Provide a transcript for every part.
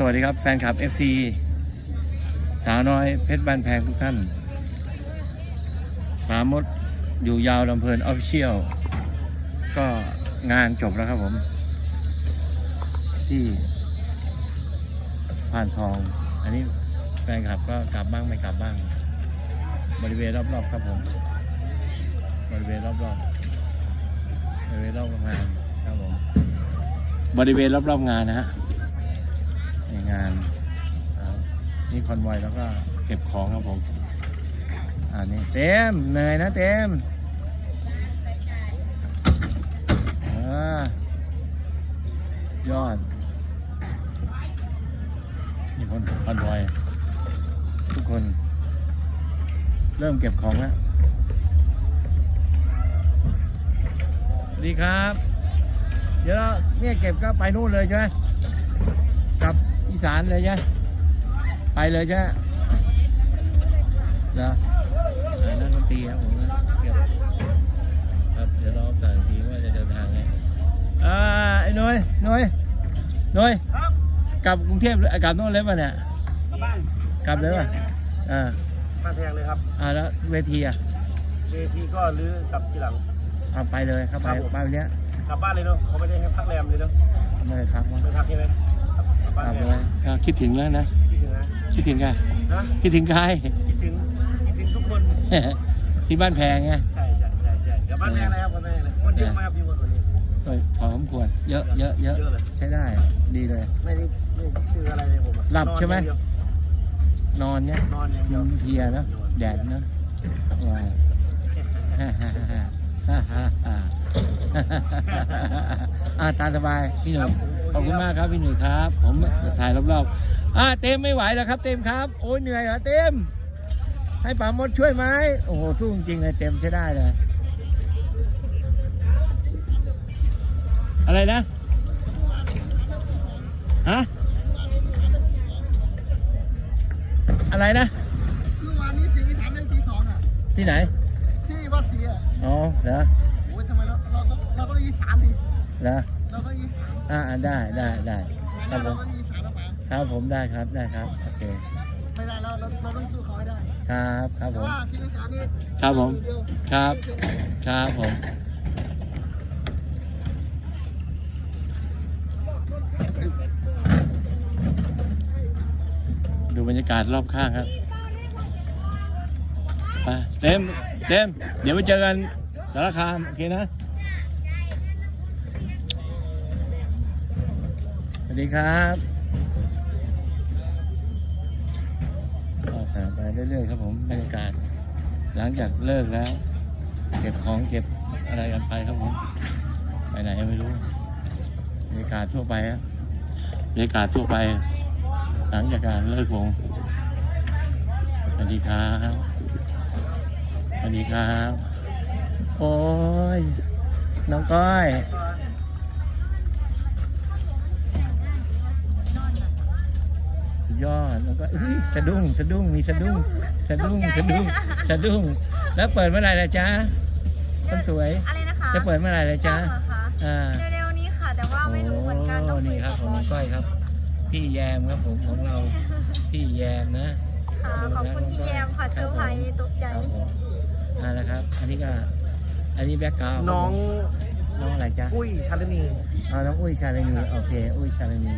สวัสดีครับแฟนคลับ FC สาวน้อยเพชรบ้านแพงทุกท่านปามดอยู่ยาวลำเพลินออฟฟิเชียลก็งานจบแล้วครับผม ที่ผ่านทอง อันนี้แฟนคลับก็กลับบ้างไม่กลับบ้าง บริเวณรอบๆครับผม บริเวณรอบๆบริเวณรอบงานครับผม บริเวณรอบๆงานนะฮะ ในงานนี่คอนไวแล้วก็เก็บของครับผมอ่านี่เต็มเหนื่อยนะเต็มอยอดนี่คนคอนไวทุกคน เริ่มเก็บของแล้วสวัสดีครับ เดี๋ยวเนี่ยเก็บก็ไปนู่นเลยใช่ไหม อีสานเลยใช่ไหมไปเลยใช่ไหมเหรออ่านั่นดนตรีครับผมนะเก็บครับเดี๋ยวรอสั่งทีว่าจะเดินทางไงอ่าไอ้หน้อยหน้อยหน้อยกลับกรุงเทพหรือกลับโน่นเลยป่ะเนี่ยบ้านกลับเลยป่ะอ่าบ้านแพงเลยครับอ่าแล้วเวทีอะเวทีก็รื้อกลับทีหลังเอาไปเลยเข้าไปครับผมไปวันเนี้ยกลับบ้านเลยเนาะเขาไม่ได้ให้พักแรมเลยเนาะไม่ได้พักมั้งไม่พักใช่ไหม กลับกลับกบ้านลับแพเลงยก็คิดถึงแล้วนะ คิดถึงนะคิดถึงใครนะคิดถึงใคร คิดถึงคิดถึงทุกคนที่บ้านแพงไงใช่ใช่ใช่ใช่กลับบ้านแพงเลยครับกลับบ้านแพงเลยคนเยอะมากพี่วันวันนี้ก็พอสมควรเยอะเยอะเยอะเยอะเลย ใช้ได้ ดีเลย ไม่ได้ไม่ได้เจออะไรเลยผมอะหลับนอนใช่ไหมอย่างเดียวนอนเนี่ยนอนอย่างเดียวเพลียเนอะแดดเนอะว้ายฮ่าฮ่าฮ่าฮ่าฮ่าฮ่าอ่าตามสบายพี่หนุ่ยข อบคุณมากครับพี่หนุ่ยครับ ผมถ่ายรอบๆอ่าเต็มไม่ไหวแล้วครับเต็มครับ โอ้ยเหนื่อยเหรอเต็ม ให้ป๋ามดช่วยไหมโอ้โหสู้จริงๆเลยเต็มใช้ได้เลย อะไรนะฮะอะไรนะเมื่อวานนี้สีสามเรื่องทีสองอะที่ไหน ที่วัดศรีอะอ๋อเหรอโอ้ยทำไมเราเราต้องเราต้องยีสามดิเหรอ เราต้องยีสามอ่าอ่าได้ได้ได้คเรารับผมต้องยีสามแล้วป๋าครับผมได้ครับได้ครับโอเคไม่ได้เราเราเราต้องสู้เขาให้ได้ครับครับแต่ผม ว่าที่สามนี่ครับผม เดียวครับครับผมดูบรรยากาศรอบข้างครับไปเต็มเต็มเดี๋ยวไปเจอกันสารคามโอเคนะ สวัส ดีครับก็ตามไปเรื่อยๆครับผมบรรยากาศ หลังจากเลิกแล้ว เก็บของเก็บอะไรกันไปครับผมไปไหนไม่รู้บรรยากาศทั่วไปครับบรรยากาศทั่วไป หลังจากการเลิกวงสวัสดีครับสวัสดีครับ โอ้ยน้องก้อย ยอดแล้วก็อุ๊ยสะดุ้งสะดุ้งมีสะดุ้งสะดุ้งสะดุ้งสะดุ้งแล้วเปิดเมื่อไหร่ล่ะจ๊ะคนสวยอะไรนะคะจะเปิดเมื่อไหร่ล่ะจ๊ะเหรอคะอ่าเร็วๆนี้ค่ะแต่ว่าไม่รู้เหมือนกันต้องโอ้คุนี่ยครักับบของบน้องก้อยครับ พี่แยมครับผมของเราพี่แยมนะค่ะขอบคุณพี่แยมค่ะเซอร์ไพรส์ตกใจครับผมอ่าแล้วครับ อันนี้ก็อันนี้แบ็กกราวด์น้องน้องอะไรจ๊ะ อุ้ยชาลนีเอาน้องอุ้ยชาลนี โอเค อุ้ยชาลนี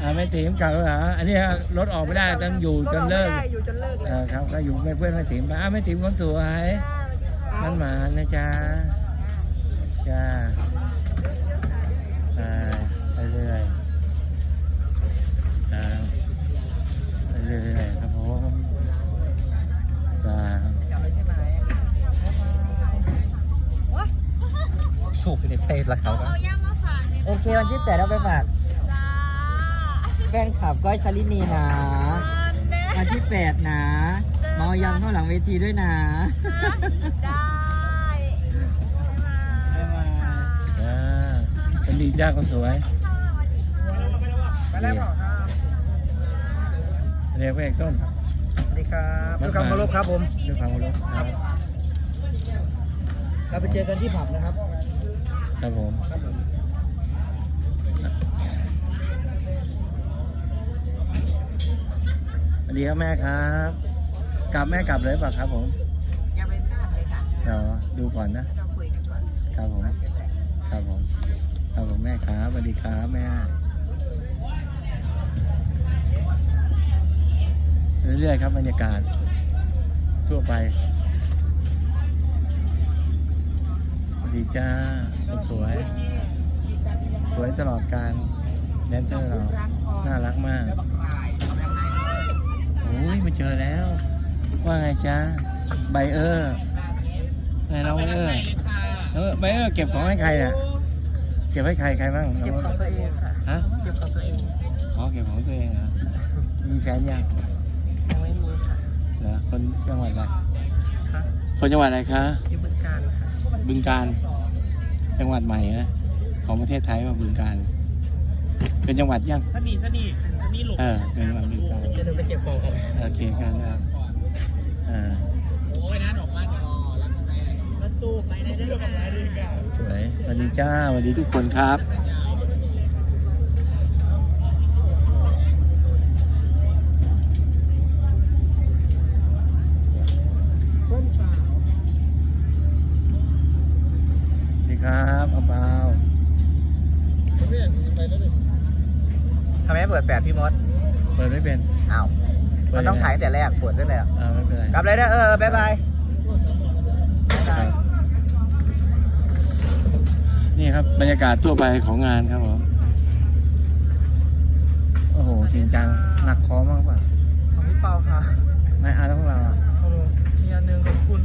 อ่าไม่ติ๋มกลับแล้วเหรออันนี้รถออกไม่ได้ต้องอยู่จนเลิกไม่ได้อยู่จนเลิกเลยเออครับก็อยู่ไม่เพื่อนไม่ติ๋มอ่าไม่ติ๋มคนสวยมันหมานะจ๊ะจ้าไปไปเรื่อยอ่าไปเรื่อยๆครับผมจ้าจำได้ใช่ไหมสูบไปในเฟซละเขาเอาย่างมาฝากเนี่ยโอเควันที่แปดเราไปฝากจ้า แฟนคลับก้อยชลินีนะเด้วันที่แปดนะเมายังเข้าหลังเวทีด้วยนะ ได้บ๊ายบายจ้าเป็นดีจ้าคนสวยไปแล้วเปล่าครับเรียกพระเอกต้นสวัสดีครับด้วยความเคารพครับผมด้วยความเคารพครับ เราไปเจอกันที่ผับนะครับ ครับผม วัสดีครับแม่ครับ กลับแม่กลับเลยเปล่ะครับผมยังไม่ทราบเลยค่ะเดี๋ยวดูก่อนนะต้องคุยกันก่อนครับผมครับผม ครับผมแม่ครับสวัสดีครับแม่เรื่อยๆครับบรรยากาศทั่วไปสวัสดีจ้าคนสวย สวยตลอดการแดนเซอร์เรา น่ารักมากโอ้ ยมาเจอแล้ว ว่าไงจ้าไบเออร์ไงน้องไบเออร์เออไบเออร์เก็บของให้ใครน่ะเก็บให้ใครใครบ้างเก็บของตัวเองค่ะฮะเก็บของตัวเองขอเก็บของตัวเองเหรอมีแฟนยังยังไม่มีค่ะเหรอคนจังหวัดอะไรค่ะคนจังหวัดอะไรคะที่บึงการค่ะบึงการจังหวัดใหม่นะของประเทศไทยว่าบึงการเป็นจังหวัดยังสนีสนีส นีหลบเออเป็นจังหวัดบึงการจะเดินไปเก็บของกันโอเคกันนะอ่าโอ้ยนะดอกไม้กันรถตู้ไปได้ด้วยค่ะสวยสวัสดีจ้าสวัสดีทุกคนครับสวัสดีครับอาเปาทำไมไม่เปิดแปดพี่มดเปิดไม่เป็นอ้าวมันต้องถ่ายตั้งแต่แรกเปิดได้เลยอ่าไม่เป็นไร กลับเลยนะเออบ๊ายบายครับนี่ครับ บรรยากาศทั่วไปของงานครับผม โอ้โหจริงจัง หนักคอมากป่ะของพี่เปาค่ะไม่อาร์ตของเราอะ โอ้มีอันหนึ่งขอบคุณ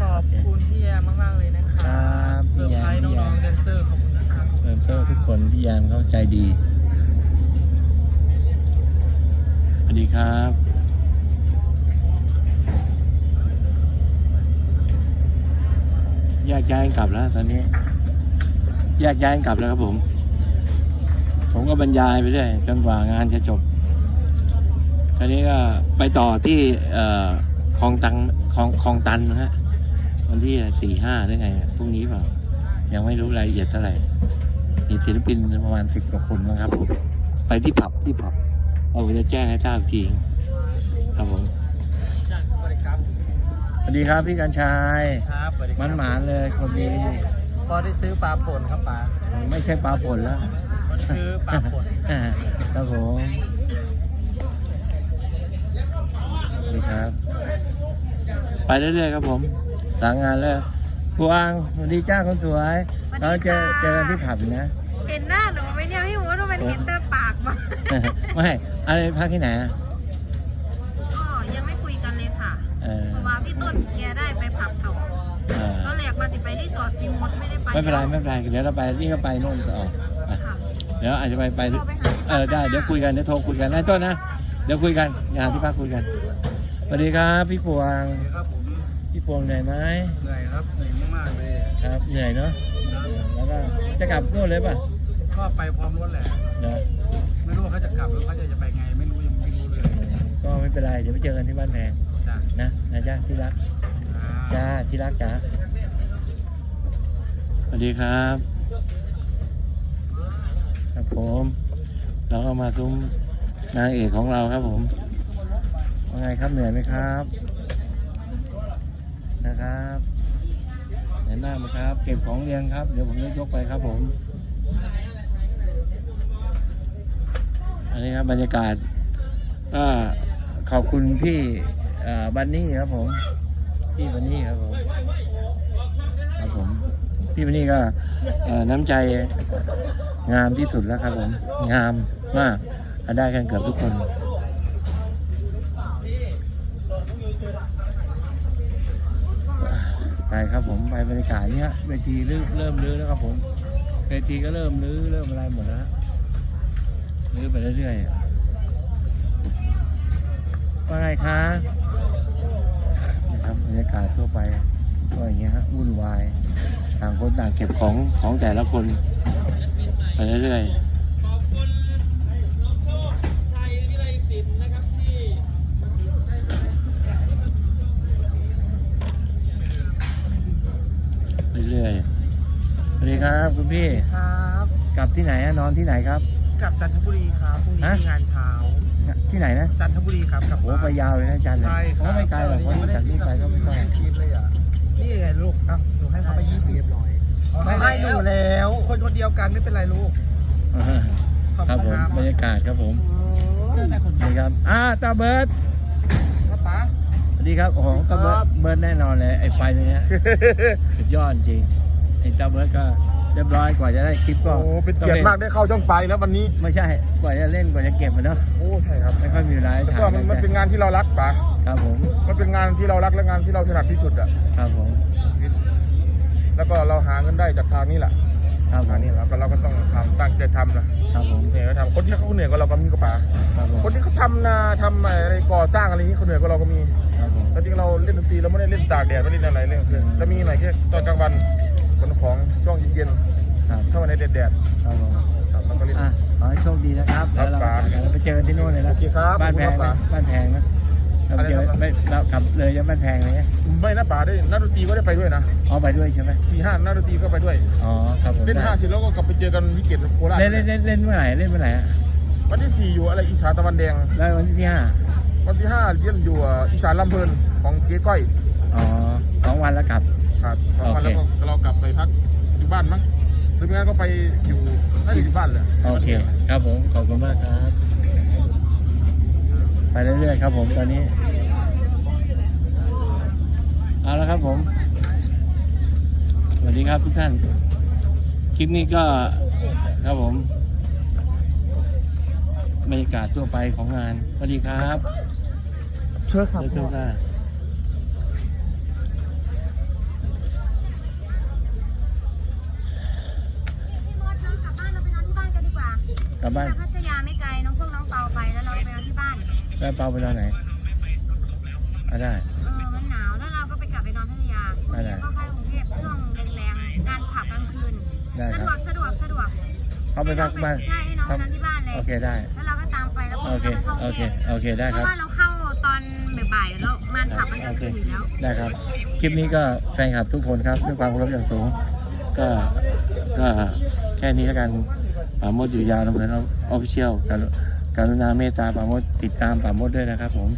ขอบคุณพี่แยมมากๆเลยนะคะครับพี่เซอร์แยม ไพรส์พี่แยมน้องๆแดนเซอร์ขอบคุณนะครับ เติมเตอร์ทุกคนพี่ยามเข้าใจดี สวัส ดีครับแยกย้ายกลับแล้วตอนนี้แยกย้ายกลับแล้วครับผม ผมก็บรรยายไปเรื่อยจนกว่างานจะจบตอนนี้ก็ไปต่อที่คลองตังคลองคลองตันนะฮะวันที่สี่ห้าหรือไงพรุ่งนี้เปล่า ยังไม่รู้รายละเอียดเท่าไหร่มีศิลปินประมาณสิบกว่าคนนะครับผมไปที่ผับที่ผับ เราจะแจ้งให้ทราบอีกทีครับผมสวัสดีครับสวัสดีครับพี่กัญชัยครับสวัสดีคมัรันหมานเลยคนนี้ก็ได้ซื้อปลาป่นครับปลาไม่ใช่ปลาป่นแล้วก็ได้ซื้อปลาป่นครับผมสวัสดีครับ ไปเรื่อยๆครับผมหลังงานแล้วกวางสวัสดีจ้าคนสวย เราเจอเจอกันที่ผับอีกนะ เห็นหน้าหนูไหมเนี่ยพี่มดว่ามันเห็นแต่ปากมา ไม่อะไรพักที่ไหนอะก็ยังไม่คุยกันเลยค่ะ เออเพราะว่าพี่ต้นแกได้ไปผับต่อเออก็แหลกมาสิไปที่สอดพี่มดไม่ได้ไปไม่เป็นไรไม่เป็นไรเดี๋ยวเราไปนี่ก็ไปโน่นต่อไปค่ะ เดี๋ยวอาจจะไปไปโทรไปหาที่เออได้เดี๋ยวคุยกันเดี๋ยวโทรคุยกันไอ้ต้นนะเดี๋ยวคุยกันอย่าหาที่พักคุยกันสวัสดีครับพี่พวงครับผมพี่พวงเหนื่อยไหมเหนื่อยครับเหนื่อยมากๆเลยครับเหนื่อยเนาะแล้วก็จะกลับโน่นเลยป่ะก็ไปพร้อมรถแหละเนาะ กลับหรือเขาจะจะไปไงไม่รู้ยังไม่รู้เลยก็ไม่เป็นไรเดี๋ยวไปเจอกันที่บ้านแพงจ้ะนะนะจ๊ะที่รักอ่าจ้าที่รักจ้าสวัสดีครับครับผมเราก็มาซุ้มนางเอกของเราครับผมว่าไงครับเหนื่อยไหมครับนะครับเหนื่อยมากไหมครับ เก็บของเรียงครับ เดี๋ยวผมจะยกไปครับผม อันนี้ครับบรรยากาศก็ขอบคุณพี่บันนี่ครับผม พี่บันนี่ครับผมครับผม พี่บันนี่ก็น้ำใจงามที่สุดแล้วครับผม งามมากได้กันเกือบทุกคนไปครับผมไปบรรยากาศเนี้ยเวทีเริ่มเริ่มรื้อแล้วครับผมเวทีก็เริ่มรื้อเริ่มอะไรหมดแล้ว รื้อไปเรื่อยๆว่าไงคะนะครับบรรยากาศทั่วไปก็อย่างเงี้ยฮะวุ่นวายต่างคนต่างเก็บของของแต่ละคนไปเรื่อยๆเรื่อยๆสวัสดีครับคุณพี่ ครับ กลับที่ไหนอะนอนที่ไหนครับ กลับจันทบุรีครับพรุ่งนี้ฮะ มีงานเช้า ที่ไหนนะจันทบุรีครับกลับโอ้ไปยาวเลยนะอาจารย์เลยใช่คโอ้รับไม่ไกลหรอกเพราะจากนี่ไปก็ไม่ต้องคิดเลยอะนี่ไงลูกเอ้าหนูให้เขาไปยี่สิบเรียบร้อยเขาให้หนูแล้ว คนคนเดียวกันไม่เป็นไรลูก ขอบครับคุผณมครับบรรยากาศครับผมเจอแต่คนนี่ครับอ่าตาเบิร์ดครับป๋าสวัสดีครับโอ้โหตาเบิร์ครัดบเบิร์ดแน่นอนเลยไอ้ไฟตรงเนี้ยสุดยอดจริงไอ้ตาเบิร์ดก็ เรียบร้อยกว่าจะได้คลิปก็โอ้เป็นเกียรติมากได้เข้าช่องไปแล้ววันนี้ ไม่ใช่กว่าจะเล่นกว่าจะเก็บมันเนาะโอ้ใช่ครับไม่ค่อยมีเวลาให้แล้วถ่ายก็มันมันเป็นงานที่เรารักป๋าครับผมมันเป็นงานที่เรารักและงานที่เราถนัดที่สุดอะครับผมแล้วก็เราหาเงินได้จากทางนี้แหละครับผทางมนี้แล้วก็เราก็ต้องทำตั้งใจทำนะครับผมเหนื่อยก็ทำคนที่เขาเหนื่อยก็เราก็มีกระป๋าครับผมคนที่เขาทำนาทำอะไรก่อสร้างอะไรอย่างนี้เขาเหนื่อยก็เราก็มี ครับผม แต่จริงเราเล่นดนตรีเราไม่ได้เล่นตากแดดไม่ได้เล่นอะไรเล่นกลางคืนจะมีหน่อยแค่ตอนกลางวัน ขนของช่วงเย็นครับๆถ้าวันไหนแดดครับผมๆครับเราก็เล่น อะขอให้โชคดีนะครับครัแล้วบเราครับไปเจอกันที่โน่นเลยนะโอเคครับบ้านแพงขอบคุณครันะบบ้านแพงนะเราอะไรเจอนะครับ ไม่เราขับเลยจะบ้านแพงเลยไงไม่นะป๋าได้นักดนตรีก็ได้ไปด้วยนะอ๋อไปด้วยใช่ไหมสี่ห้านักดนตรีก็ไปด้วย อ๋อครับผมเล่นได้ห้าเสร็จแล้วก็กลับไปเจอกันวิกเกตโคราชเล่นเล่นเล่นเล่นเมื่อไหร่เล่นเมื่อไหร่อะวันที่สี่อยู่อะไรอีสานตะวันแดง แล้ววันที่ห้าวันที่ห้าเล่นอยู่อีสานลำเพลินของเจ๊ก้อย อ๋อสองวันแล้วกลับ ครับสองวันโอเคแล้วก็เรากลับไปพักอยู่บ้านมั้งหรือไม่งั้นก็ไปอยู่น่าจะอยู่บ้านเลยโอเค ครับผม ขอบคุณมากครับ ไปเรื่อยๆครับผมตอนนี้ เอาละครับผม สวัสดีครับทุกท่าน คลิปนี้ก็ครับผมบรรยากาศทั่วไปของงาน สวัสดีครับเชิญครับ เจ้าค่ะ พี่มดน้องกลับบ้านเราไปนอนที่บ้านกันดีกว่าก ลับบ้านพัทยาไม่ไกลน้องพวกน้องเปาไปแล้วเราไปนอนที่บ้านแม่เปาไปนอนไหนอะได้ เออมันหนาวแล้วเราก็ไปกลับไปนอนพัทยาได้ได้ก็เข้ากรุงเทพช่วงแรงๆการผับกลางคืน ได้สะคดรัวบกสะดวกสะดวกเข้าไปพักบ้านใช่ให้น้องไปนอนที่บ้านเลย โอเคได้ แล้วเราก็ตามไปแล้วโอเคก็ไปโอเคเข้ากรุงทพโอเค ได้เพครับ ราะว่าเราเข้าตอนบ่ายๆแล้วมันผับมันกลางคืนอยู่แล้ว ได้ครับ คลิปนี้ก็แฟนคลับทุกคนครับด้วยความเคารพอย่างสูง ก็ ก็แค่นี้แล้วกัน ปาโมดอยู่ยาวลำเพลินออฟฟิเชียลการุณาเมตตาปาโมดติดตามปาโมดด้วยนะครับผม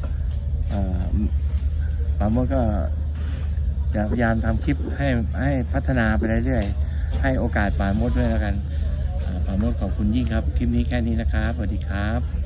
ปาโมดก็จะพยายามทำคลิปให้ให้พัฒนาไปเรื่อยๆ ให้โอกาสปาโมดด้วยแล้วกันปาโมดขอบคุณยิ่งครับ คลิปนี้แค่นี้นะครับ สวัสดีครับ